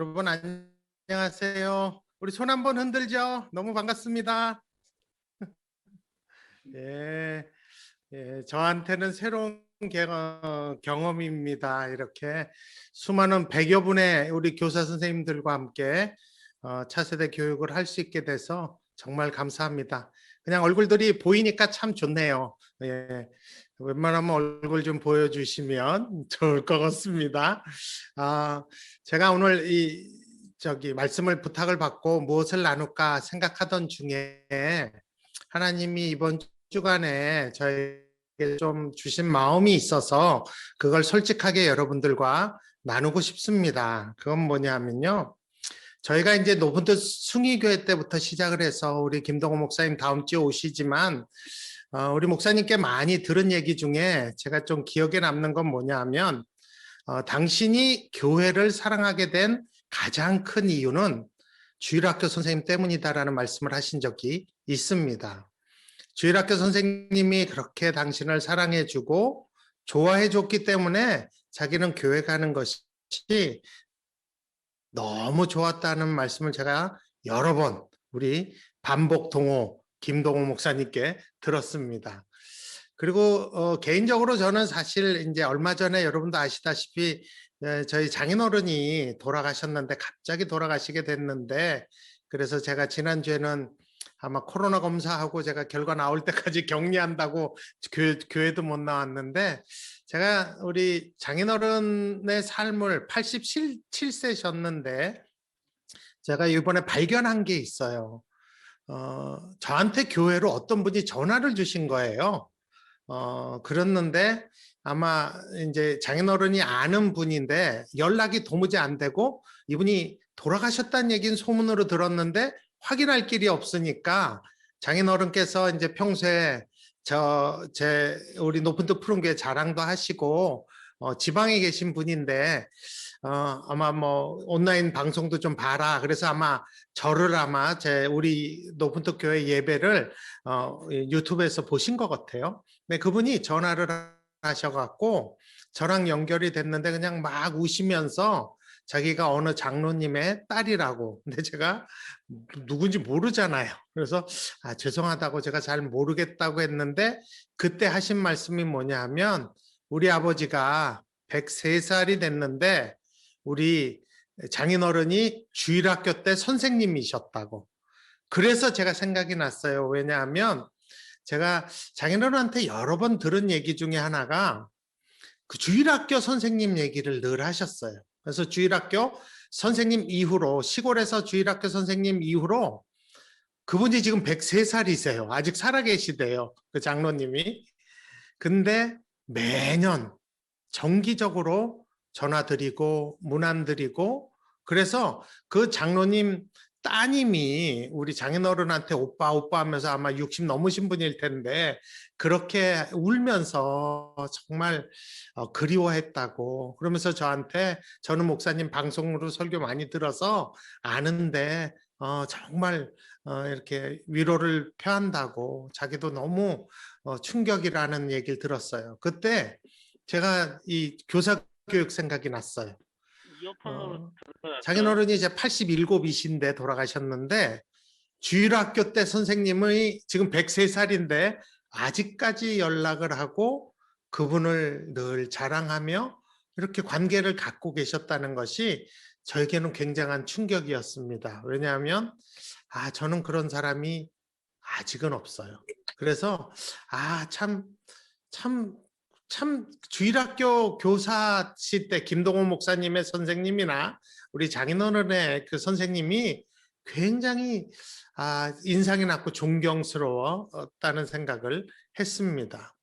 여러분 안녕하세요. 우리 손 한번 흔들죠. 너무 반갑습니다. 예, 예, 저한테는 새로운 경- 경험입니다. 이렇게 수많은 백여 분의 우리 교사 선생님들과 함께 어, 차세대 교육을 할 수 있게 돼서 정말 감사합니다. 그냥 얼굴들이 보이니까 참 좋네요. 예, 웬만하면 얼굴 좀 보여주시면 좋을 것 같습니다. 아, 제가 오늘 이 저기 말씀을 부탁을 받고 무엇을 나눌까 생각하던 중에 하나님이 이번 주간에 저에게 좀 주신 마음이 있어서 그걸 솔직하게 여러분들과 나누고 싶습니다. 그건 뭐냐면요. 저희가 이제 노분트 숭의교회 때부터 시작을 해서 우리 김동호 목사님 다음 주에 오시지만 어, 우리 목사님께 많이 들은 얘기 중에 제가 좀 기억에 남는 건 뭐냐 하면 어, 당신이 교회를 사랑하게 된 가장 큰 이유는 주일학교 선생님 때문이다라는 말씀을 하신 적이 있습니다. 주일학교 선생님이 그렇게 당신을 사랑해주고 좋아해줬기 때문에 자기는 교회 가는 것이 너무 좋았다는 말씀을 제가 여러 번 우리 반복 동호 김동호 목사님께 들었습니다. 그리고 어, 개인적으로 저는 사실 이제 얼마 전에 여러분도 아시다시피 예, 저희 장인어른이 돌아가셨는데 갑자기 돌아가시게 됐는데 그래서 제가 지난주에는 아마 코로나 검사하고 제가 결과 나올 때까지 격리한다고 교, 교회도 못 나왔는데 제가 우리 장인어른의 삶을 87세셨는데 제가 이번에 발견한 게 있어요. 어, 저한테 교회로 어떤 분이 전화를 주신 거예요. 어, 그랬는데 아마 이제 장인어른이 아는 분인데 연락이 도무지 안 되고 이분이 돌아가셨다는 얘기는 소문으로 들었는데 확인할 길이 없으니까 장인어른께서 이제 평소에 저 제 우리 높은 뜻 푸른 교회 자랑도 하시고 어, 지방에 계신 분인데 어, 아마 뭐 온라인 방송도 좀 봐라. 그래서 아마 저를 아마 제 우리 높은 뜻 교회 예배를 어, 유튜브에서 보신 것 같아요. 네, 그분이 전화를 하셔갖고 저랑 연결이 됐는데 그냥 막 우시면서 자기가 어느 장로님의 딸이라고. 근데 제가 누군지 모르잖아요. 그래서 아, 죄송하다고 제가 잘 모르겠다고 했는데 그때 하신 말씀이 뭐냐 하면 우리 아버지가 103살이 됐는데 우리 장인어른이 주일학교 때 선생님이셨다고. 그래서 제가 생각이 났어요. 왜냐하면 제가 장인어른한테 여러 번 들은 얘기 중에 하나가 그 주일학교 선생님 얘기를 늘 하셨어요. 그래서 주일학교 선생님 이후로 시골에서 주일학교 선생님 이후로 그분이 지금 103살이세요. 아직 살아계시대요. 그 장로님이. 근데 매년 정기적으로 전화 드리고 문안 드리고 그래서 그 장로님 따님이 우리 장인어른한테 오빠 오빠 하면서 아마 60 넘으신 분일 텐데 그렇게 울면서 정말 어, 그리워했다고 그러면서 저한테 저는 목사님 방송으로 설교 많이 들어서 아는데 어, 정말 어, 이렇게 위로를 표한다고 자기도 너무 어, 충격이라는 얘기를 들었어요. 그때 제가 이 교사 교육 생각이 났어요. 어, 들어야 장인 어른이 이제 87이신데 돌아가셨는데 주일학교 때 선생님의 지금 103살인데 아직까지 연락을 하고 그분을 늘 자랑하며 이렇게 관계를 갖고 계셨다는 것이 저에게는 굉장한 충격이었습니다. 왜냐하면 아 저는 그런 사람이 아직은 없어요. 그래서 아참참 참 주일학교 교사실 때 김동호 목사님의 선생님이나 우리 장인어른의 그 선생님이 굉장히 아, 인상이 났고 존경스러웠다는 생각을 했습니다.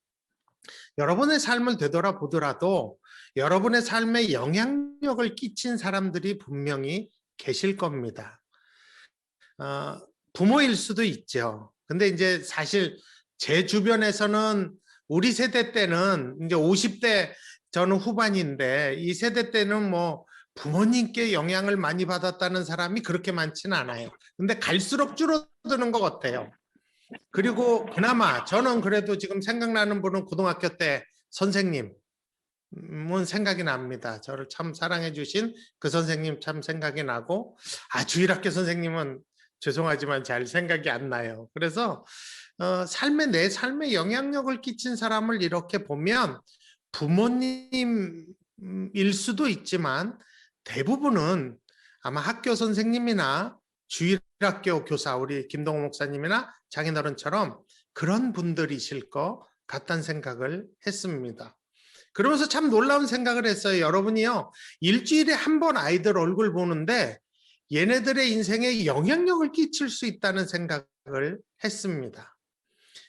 여러분의 삶을 되돌아보더라도 여러분의 삶에 영향력을 끼친 사람들이 분명히 계실 겁니다. 어, 부모일 수도 있죠. 근데 이제 사실 제 주변에서는 우리 세대 때는 이제 50대 저는 후반인데 이 세대 때는 뭐 부모님께 영향을 많이 받았다는 사람이 그렇게 많지는 않아요. 근데 갈수록 줄어드는 것 같아요. 그리고 그나마 저는 그래도 지금 생각나는 분은 고등학교 때 선생님 은 생각이 납니다. 저를 참 사랑해 주신 그 선생님 참 생각이 나고 아 주일학교 선생님은 죄송하지만 잘 생각이 안 나요. 그래서 어, 삶에 내 삶에 영향력을 끼친 사람을 이렇게 보면 부모님일 수도 있지만 대부분은 아마 학교 선생님이나 주일학교 교사 우리 김동호 목사님이나 장인어른처럼 그런 분들이실 것 같다는 생각을 했습니다. 그러면서 참 놀라운 생각을 했어요. 여러분이요. 일주일에 한 번 아이들 얼굴 보는데 얘네들의 인생에 영향력을 끼칠 수 있다는 생각을 했습니다.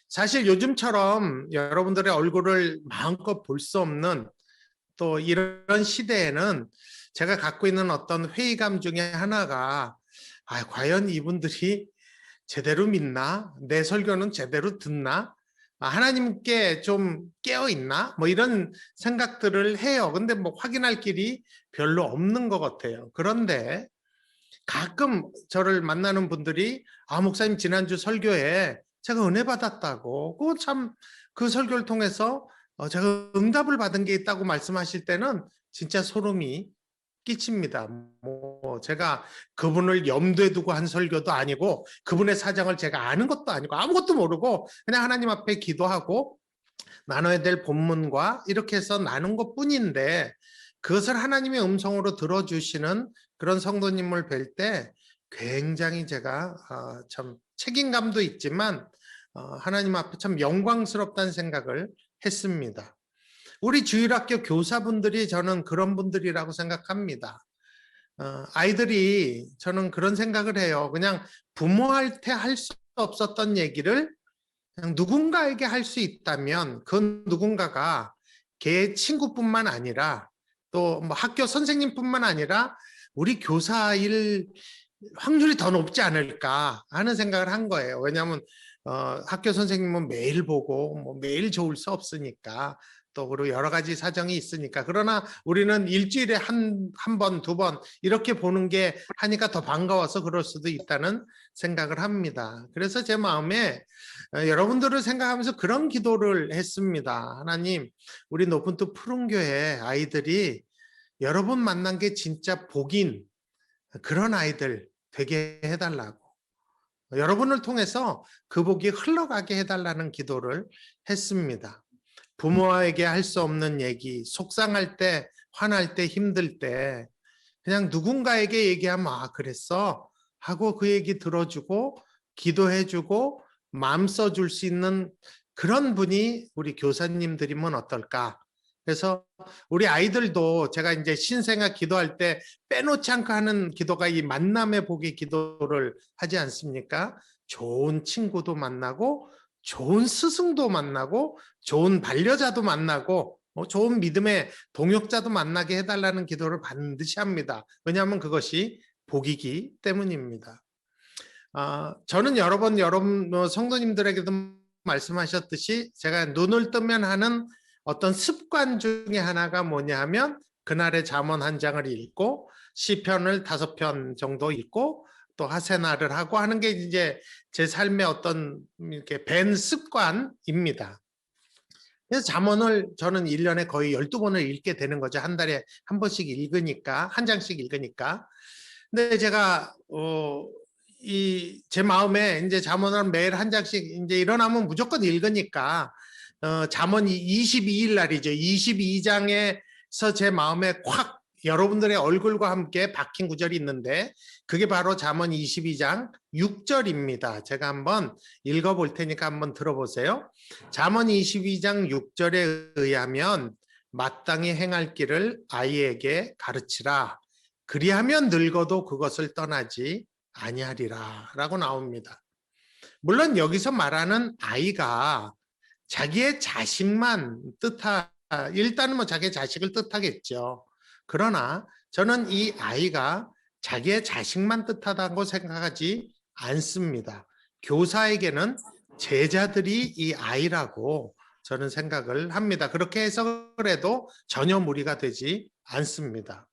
사실 요즘처럼 여러분들의 얼굴을 마음껏 볼 수 없는 또 이런 시대에는 제가 갖고 있는 어떤 회의감 중에 하나가 아, 과연 이분들이 제대로 믿나? 내 설교는 제대로 듣나? 아, 하나님께 좀 깨어 있나? 뭐 이런 생각들을 해요. 근데 뭐 확인할 길이 별로 없는 것 같아요. 그런데 가끔 저를 만나는 분들이 아, 목사님 지난주 설교에 제가 은혜 받았다고. 그참 그 설교를 통해서 어, 제가 응답을 받은 게 있다고 말씀하실 때는 진짜 소름이 끼칩니다. 뭐 제가 그분을 염두에 두고 한 설교도 아니고 그분의 사정을 제가 아는 것도 아니고 아무것도 모르고 그냥 하나님 앞에 기도하고 나눠야 될 본문과 이렇게 해서 나눈 것 뿐인데 그것을 하나님의 음성으로 들어주시는 그런 성도님을 뵐 때 굉장히 제가 어, 참 책임감도 있지만 어, 하나님 앞에 참 영광스럽다는 생각을 했습니다. 우리 주일학교 교사분들이 저는 그런 분들이라고 생각합니다. 어, 아이들이 저는 그런 생각을 해요. 그냥 부모할 때 할 수 없었던 얘기를 그냥 누군가에게 할 수 있다면 그 누군가가 걔 친구뿐만 아니라 또 뭐 학교 선생님뿐만 아니라 우리 교사일 확률이 더 높지 않을까 하는 생각을 한 거예요. 왜냐하면 어, 학교 선생님은 매일 보고 뭐 매일 좋을 수 없으니까 또 그리고 여러 가지 사정이 있으니까 그러나 우리는 일주일에 한 한 번, 두번 이렇게 보는 게 하니까 더 반가워서 그럴 수도 있다는 생각을 합니다. 그래서 제 마음에 어, 여러분들을 생각하면서 그런 기도를 했습니다. 하나님, 우리 높은 뜻 푸른 교회 아이들이 여러분 만난 게 진짜 복인 그런 아이들 되게 해달라고. 여러분을 통해서 그 복이 흘러가게 해달라는 기도를 했습니다. 부모에게 할 수 없는 얘기, 속상할 때, 화날 때, 힘들 때, 그냥 누군가에게 얘기하면, 아, 그랬어? 하고 그 얘기 들어주고, 기도해주고, 마음 써줄 수 있는 그런 분이 우리 교사님들이면 어떨까? 그래서 우리 아이들도 제가 이제 신생아 기도할 때 빼놓지 않고 하는 기도가 이 만남의 복의 기도를 하지 않습니까? 좋은 친구도 만나고 좋은 스승도 만나고 좋은 반려자도 만나고 뭐 좋은 믿음의 동역자도 만나게 해달라는 기도를 반드시 합니다. 왜냐하면 그것이 복이기 때문입니다. 아, 저는 여러 번 여러분 뭐 성도님들에게도 말씀하셨듯이 제가 눈을 뜨면 하는 어떤 습관 중에 하나가 뭐냐 하면 그날의 잠언 한 장을 읽고 시편을 다섯 편 정도 읽고 또 하세나를 하고 하는 게 이제 제 삶의 어떤 이렇게 밴 습관입니다. 그래서 잠언을 저는 1년에 거의 12번을 읽게 되는 거죠. 한 달에 한 번씩 읽으니까, 한 장씩 읽으니까. 근데 제가, 어, 이, 제 마음에 이제 잠언을 매일 한 장씩 이제 일어나면 무조건 읽으니까 어, 잠언 22일 날이죠. 22장에서 제 마음에 콱 여러분들의 얼굴과 함께 박힌 구절이 있는데 그게 바로 잠언 22장 6절입니다. 제가 한번 읽어 볼 테니까 한번 들어보세요. 잠언 22장 6절에 의하면 마땅히 행할 길을 아이에게 가르치라. 그리하면 늙어도 그것을 떠나지 아니하리라 라고 나옵니다. 물론 여기서 말하는 아이가 자기의 자식만 뜻하 일단은 뭐 자기의 자식을 뜻하겠죠. 그러나 저는 이 아이가 자기의 자식만 뜻하다고 생각하지 않습니다. 교사에게는 제자들이 이 아이라고 저는 생각을 합니다. 그렇게 해석을 해도 전혀 무리가 되지 않습니다.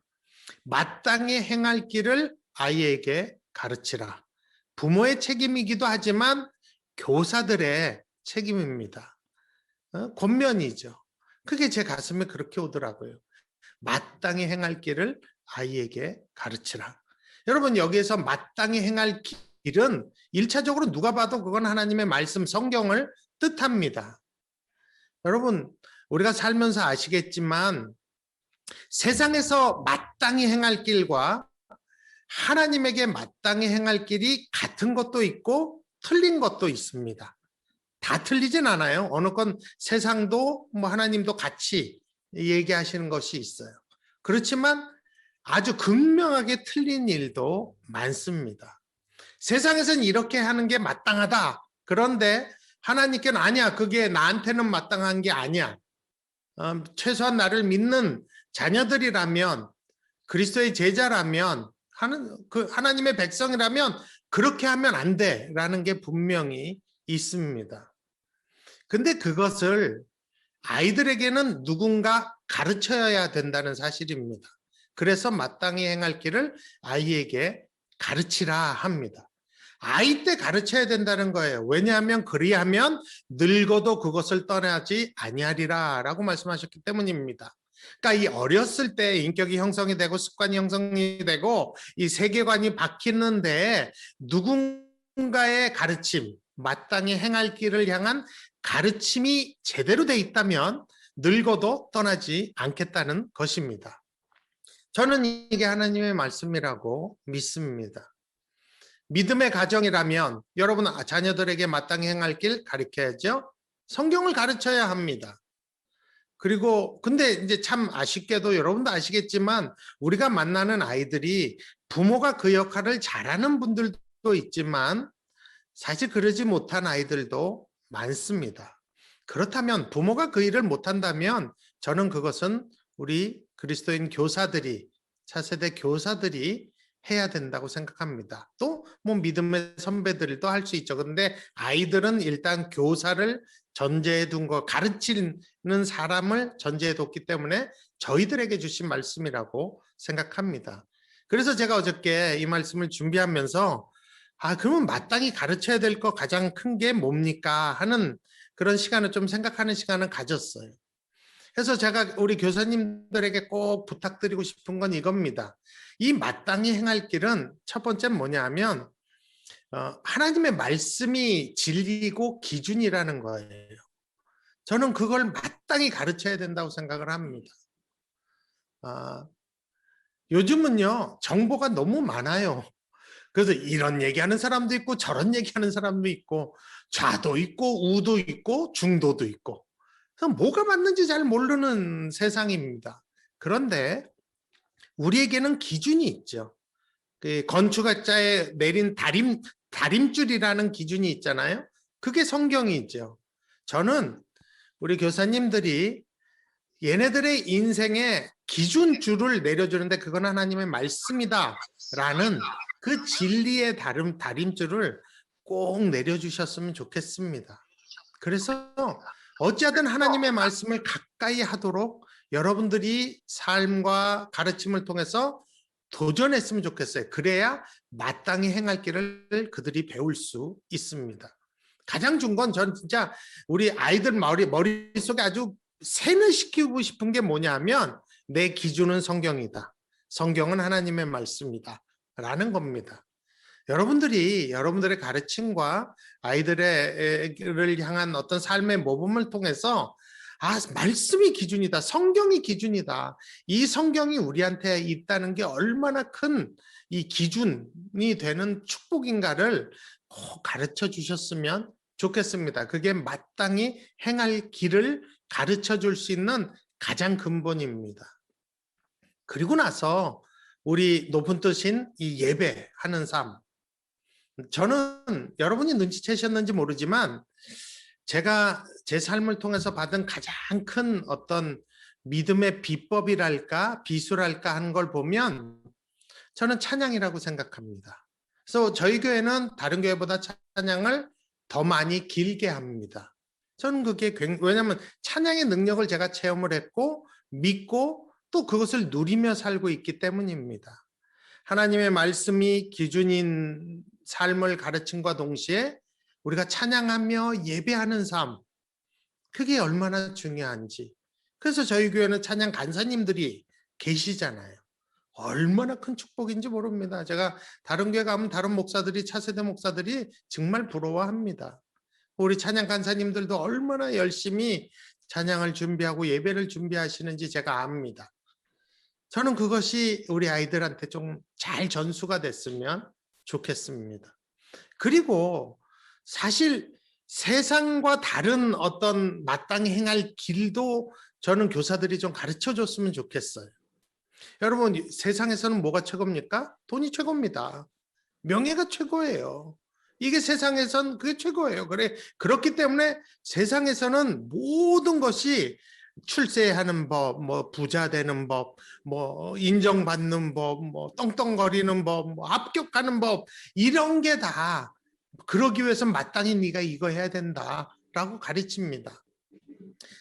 마땅히 행할 길을 아이에게 가르치라. 부모의 책임이기도 하지만 교사들의 책임입니다. 어? 권면이죠. 그게 제 가슴에 그렇게 오더라고요. 마땅히 행할 길을 아이에게 가르치라. 여러분 여기에서 마땅히 행할 길은 일차적으로 누가 봐도 그건 하나님의 말씀 성경을 뜻합니다. 여러분 우리가 살면서 아시겠지만 세상에서 마땅히 행할 길과 하나님에게 마땅히 행할 길이 같은 것도 있고 틀린 것도 있습니다. 다 틀리진 않아요. 어느 건 세상도 뭐 하나님도 같이 얘기하시는 것이 있어요. 그렇지만 아주 극명하게 틀린 일도 많습니다. 세상에서는 이렇게 하는 게 마땅하다. 그런데 하나님께는 아니야. 그게 나한테는 마땅한 게 아니야. 어, 최소한 나를 믿는 자녀들이라면 그리스도의 제자라면 하는 그 하나님의 백성이라면 그렇게 하면 안 돼라는 게 분명히 있습니다. 근데 그것을 아이들에게는 누군가 가르쳐야 된다는 사실입니다. 그래서 마땅히 행할 길을 아이에게 가르치라 합니다. 아이 때 가르쳐야 된다는 거예요. 왜냐하면 그리하면 늙어도 그것을 떠나지 아니하리라 라고 말씀하셨기 때문입니다. 그러니까 이 어렸을 때 인격이 형성이 되고 습관이 형성이 되고 이 세계관이 바뀌는데 누군가의 가르침, 마땅히 행할 길을 향한 가르침이 제대로 돼 있다면 늙어도 떠나지 않겠다는 것입니다. 저는 이게 하나님의 말씀이라고 믿습니다. 믿음의 가정이라면 여러분 자녀들에게 마땅히 행할 길 가르쳐야죠. 성경을 가르쳐야 합니다. 그리고 근데 이제 참 아쉽게도 여러분도 아시겠지만 우리가 만나는 아이들이 부모가 그 역할을 잘하는 분들도 있지만 사실 그러지 못한 아이들도 많습니다. 그렇다면 부모가 그 일을 못한다면 저는 그것은 우리 그리스도인 교사들이 차세대 교사들이 해야 된다고 생각합니다. 또 뭐 믿음의 선배들도 할 수 있죠. 근데 아이들은 일단 교사를 전제해 둔 거, 가르치는 사람을 전제해 뒀기 때문에 저희들에게 주신 말씀이라고 생각합니다. 그래서 제가 어저께 이 말씀을 준비하면서 아, 그러면 마땅히 가르쳐야 될 거 가장 큰 게 뭡니까? 하는 그런 시간을 좀 생각하는 시간을 가졌어요. 그래서 제가 우리 교사님들에게 꼭 부탁드리고 싶은 건 이겁니다. 이 마땅히 행할 길은 첫 번째 뭐냐 하면 어, 하나님의 말씀이 진리고 기준이라는 거예요. 저는 그걸 마땅히 가르쳐야 된다고 생각을 합니다. 아, 요즘은요, 정보가 너무 많아요. 그래서 이런 얘기하는 사람도 있고 저런 얘기하는 사람도 있고 좌도 있고 우도 있고 중도도 있고 그래서 뭐가 맞는지 잘 모르는 세상입니다. 그런데 우리에게는 기준이 있죠. 그 건축학자에 내린 다림 다림줄이라는 기준이 있잖아요. 그게 성경이 있죠. 저는 우리 교사님들이 얘네들의 인생의 기준줄을 내려주는데 그건 하나님의 말씀이다 라는 그 진리의 다름 다림줄을 꼭 내려주셨으면 좋겠습니다. 그래서 어찌하든 하나님의 말씀을 가까이 하도록 여러분들이 삶과 가르침을 통해서 도전했으면 좋겠어요. 그래야 마땅히 행할 길을 그들이 배울 수 있습니다. 가장 중요한 건 저는 진짜 우리 아이들 머리, 머릿속에 아주 세뇌시키고 싶은 게 뭐냐면 내 기준은 성경이다. 성경은 하나님의 말씀이다. 라는 겁니다. 여러분들이 여러분들의 가르침과 아이들을 향한 어떤 삶의 모범을 통해서 아, 말씀이 기준이다. 성경이 기준이다. 이 성경이 우리한테 있다는 게 얼마나 큰 이 기준이 되는 축복인가를 꼭 가르쳐 주셨으면 좋겠습니다. 그게 마땅히 행할 길을 가르쳐 줄 수 있는 가장 근본입니다. 그리고 나서 우리 높은 뜻인 이 예배하는 삶. 저는 여러분이 눈치채셨는지 모르지만 제가 제 삶을 통해서 받은 가장 큰 어떤 믿음의 비법이랄까 비수랄까 하는 걸 보면 저는 찬양이라고 생각합니다. 그래서 저희 교회는 다른 교회보다 찬양을 더 많이 길게 합니다. 저는 그게 왜냐하면 찬양의 능력을 제가 체험을 했고 믿고 또 그것을 누리며 살고 있기 때문입니다. 하나님의 말씀이 기준인 삶을 가르침과 동시에 우리가 찬양하며 예배하는 삶, 그게 얼마나 중요한지 그래서 저희 교회는 찬양 간사님들이 계시잖아요. 얼마나 큰 축복인지 모릅니다. 제가 다른 교회 가면 다른 목사들이 차세대 목사들이 정말 부러워합니다. 우리 찬양 간사님들도 얼마나 열심히 찬양을 준비하고 예배를 준비하시는지 제가 압니다. 저는 그것이 우리 아이들한테 좀 잘 전수가 됐으면 좋겠습니다. 그리고 사실 세상과 다른 어떤 마땅히 행할 길도 저는 교사들이 좀 가르쳐 줬으면 좋겠어요. 여러분, 세상에서는 뭐가 최고입니까? 돈이 최고입니다. 명예가 최고예요. 이게 세상에선 그게 최고예요. 그래 그렇기 때문에 세상에서는 모든 것이 출세하는 법, 뭐 부자 되는 법, 뭐 인정받는 법, 뭐 떵떵거리는 법, 뭐 합격하는 법 이런 게 다 그러기 위해서 마땅히 네가 이거 해야 된다라고 가르칩니다.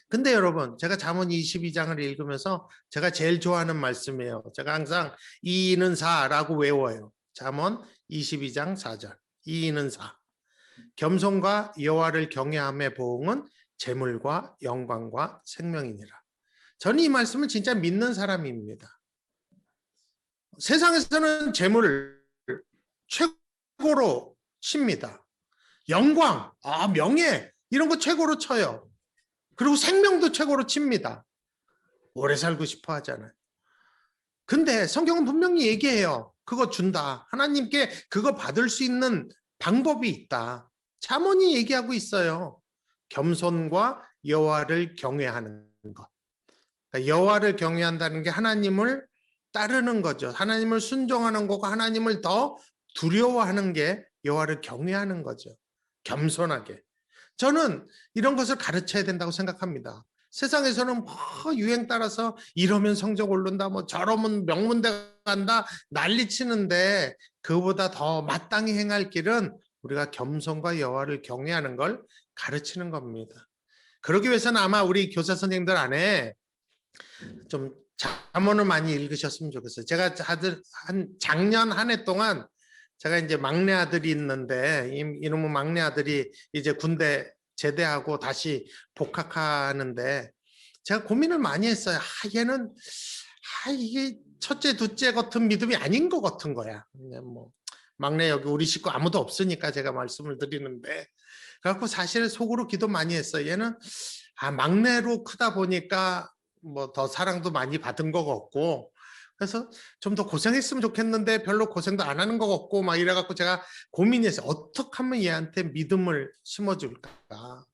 근데 여러분, 제가 잠언 22장을 읽으면서 제가 제일 좋아하는 말씀이에요. 제가 항상 이는 사라고 외워요. 잠언 22장 4절. 이인은 사. 겸손과 여호와를 경외함의 보응은 재물과 영광과 생명이니라. 저는 이 말씀을 진짜 믿는 사람입니다. 세상에서는 재물을 최고로 칩니다. 영광, 아, 명예, 이런 거 최고로 쳐요. 그리고 생명도 최고로 칩니다. 오래 살고 싶어 하잖아요. 근데 성경은 분명히 얘기해요. 그거 준다. 하나님께 그거 받을 수 있는 방법이 있다. 자문이 얘기하고 있어요. 겸손과 여호와를 경외하는 것. 그러니까 여호와를 경외한다는 게 하나님을 따르는 거죠. 하나님을 순종하는 거고 하나님을 더 두려워하는 게 여호와를 경외하는 거죠. 겸손하게. 저는 이런 것을 가르쳐야 된다고 생각합니다. 세상에서는 뭐 유행 따라서 이러면 성적 오른다, 뭐 저러면 명문대 간다 난리 치는데 그보다 더 마땅히 행할 길은 우리가 겸손과 여호와를 경외하는 걸 가르치는 겁니다. 그러기 위해서는 아마 우리 교사 선생님들 안에 좀 잠언을 많이 읽으셨으면 좋겠어요. 제가 한 작년 한 해 동안 제가 이제 막내 아들이 있는데 이놈의 막내 아들이 이제 군대 제대하고 다시 복학하는데 제가 고민을 많이 했어요. 아, 얘는 아, 이게 첫째, 둘째 같은 믿음이 아닌 것 같은 거야. 뭐 막내 여기 우리 식구 아무도 없으니까 제가 말씀을 드리는데 그래갖고 사실 속으로 기도 많이 했어요. 얘는 아 막내로 크다 보니까 뭐 더 사랑도 많이 받은 것 같고 그래서 좀 더 고생했으면 좋겠는데 별로 고생도 안 하는 것 같고 막 이래갖고 제가 고민했어요. 어떻게 하면 얘한테 믿음을 심어줄까?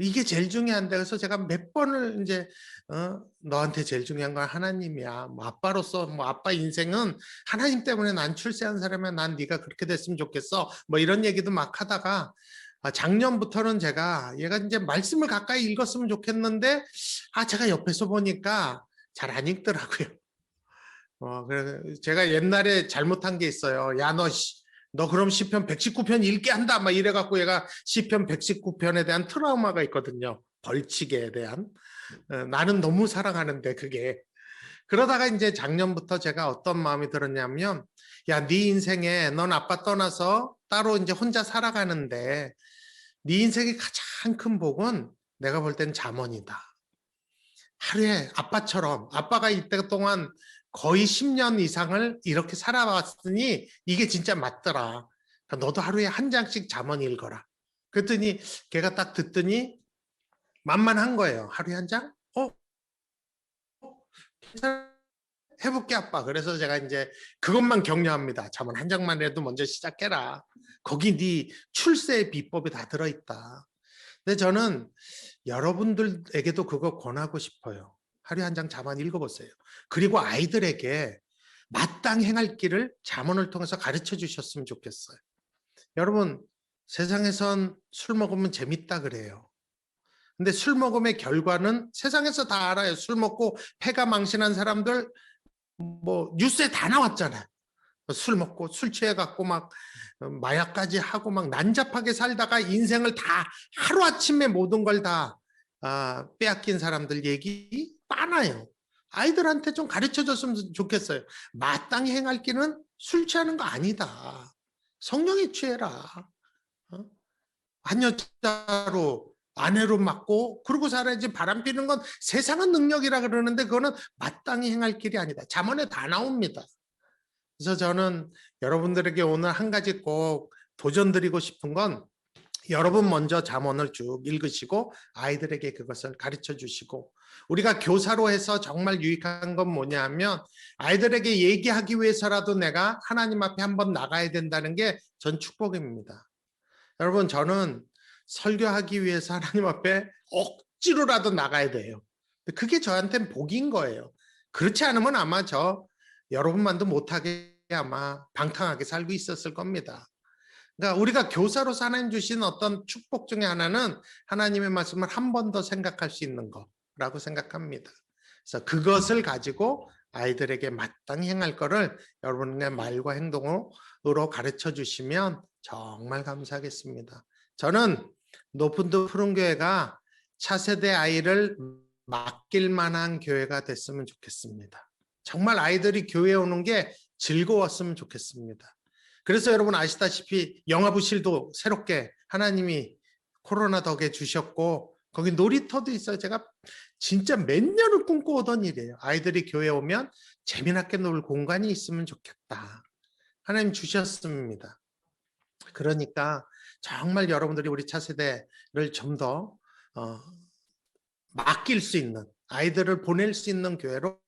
이게 제일 중요한데 그래서 제가 몇 번을 이제 어, 너한테 제일 중요한 건 하나님이야. 뭐 아빠로서 뭐 아빠 인생은 하나님 때문에 난 출세한 사람이야. 난 네가 그렇게 됐으면 좋겠어. 뭐 이런 얘기도 막 하다가 아, 작년부터는 제가 얘가 이제 말씀을 가까이 읽었으면 좋겠는데 아 제가 옆에서 보니까 잘 안 읽더라고요. 어, 그래 제가 옛날에 잘못한 게 있어요. 야, 너, 너 그럼 시편 119편 읽게 한다. 막 이래 갖고 얘가 시편 119편에 대한 트라우마가 있거든요. 벌칙에 대한. 어, 나는 너무 사랑하는데 그게. 그러다가 이제 작년부터 제가 어떤 마음이 들었냐면 야, 네 인생에 넌 아빠 떠나서 따로 이제 혼자 살아가는데 네 인생의 가장 큰 복은 내가 볼 땐 잠언이다. 하루에 아빠처럼 아빠가 이때 동안 거의 10년 이상을 이렇게 살아왔으니 이게 진짜 맞더라. 그러니까 너도 하루에 한 장씩 잠언 읽어라. 그랬더니 걔가 딱 듣더니 만만한 거예요. 하루에 한 장? 어? 해볼게 아빠. 그래서 제가 이제 그것만 격려합니다. 잠언 한 장만 해도 먼저 시작해라. 거기 네 출세의 비법이 다 들어있다. 근데 저는 여러분들에게도 그거 권하고 싶어요. 하루에 한장 잠언 읽어보세요. 그리고 아이들에게 마땅히 행할 길을 잠언을 통해서 가르쳐 주셨으면 좋겠어요. 여러분, 세상에선 술 먹으면 재밌다 그래요. 근데 술 먹음의 결과는 세상에서 다 알아요. 술 먹고 폐가 망신한 사람들 뭐 뉴스에 다 나왔잖아요. 술 먹고 술 취해갖고 막 마약까지 하고 막 난잡하게 살다가 인생을 다 하루아침에 모든 걸다 아, 빼앗긴 사람들 얘기 많아요. 아이들한테 좀 가르쳐 줬으면 좋겠어요. 마땅히 행할 길은 술 취하는 거 아니다. 성령에 취해라. 어? 한 여자로 아내로 맞고 그러고 살아야지 바람 피는 건 세상은 능력이라 그러는데 그거는 마땅히 행할 길이 아니다. 잠언에 다 나옵니다. 그래서 저는 여러분들에게 오늘 한 가지 꼭 도전드리고 싶은 건 여러분 먼저 잠언을 쭉 읽으시고 아이들에게 그것을 가르쳐 주시고 우리가 교사로 해서 정말 유익한 건 뭐냐면 아이들에게 얘기하기 위해서라도 내가 하나님 앞에 한번 나가야 된다는 게 전 축복입니다. 여러분 저는 설교하기 위해서 하나님 앞에 억지로라도 나가야 돼요. 그게 저한테는 복인 거예요. 그렇지 않으면 아마 저 여러분만도 못하게 아마 방탕하게 살고 있었을 겁니다. 그러니까 우리가 교사로서 하나님 주신 어떤 축복 중에 하나는 하나님의 말씀을 한 번 더 생각할 수 있는 거 라고 생각합니다. 그래서 그것을 가지고 아이들에게 마땅히 행할 거를 여러분의 말과 행동으로 가르쳐 주시면 정말 감사하겠습니다. 저는 높은 도 푸른 교회가 차세대 아이를 맡길 만한 교회가 됐으면 좋겠습니다. 정말 아이들이 교회에 오는 게 즐거웠으면 좋겠습니다. 그래서 여러분 아시다시피 영화부실도 새롭게 하나님이 코로나 덕에 주셨고 거기 놀이터도 있어요. 제가 진짜 몇 년을 꿈꿔오던 일이에요. 아이들이 교회 오면 재미나게 놀 공간이 있으면 좋겠다. 하나님 주셨습니다. 그러니까 정말 여러분들이 우리 차세대를 좀더 어, 맡길 수 있는 아이들을 보낼 수 있는 교회로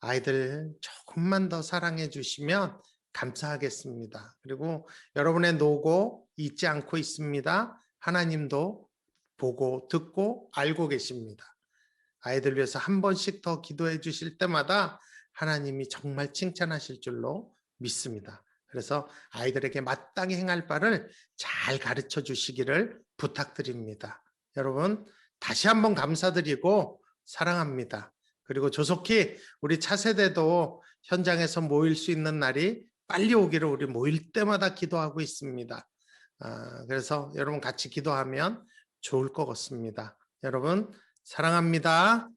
아이들 조금만 더 사랑해 주시면 감사하겠습니다. 그리고 여러분의 노고 잊지 않고 있습니다. 하나님도 보고 듣고 알고 계십니다. 아이들 위해서 한 번씩 더 기도해 주실 때마다 하나님이 정말 칭찬하실 줄로 믿습니다. 그래서 아이들에게 마땅히 행할 바를 잘 가르쳐 주시기를 부탁드립니다. 여러분, 다시 한번 감사드리고 사랑합니다. 그리고 조속히 우리 차세대도 현장에서 모일 수 있는 날이 빨리 오기를 우리 모일 때마다 기도하고 있습니다. 아, 그래서 여러분 같이 기도하면 좋을 것 같습니다. 여러분, 사랑합니다.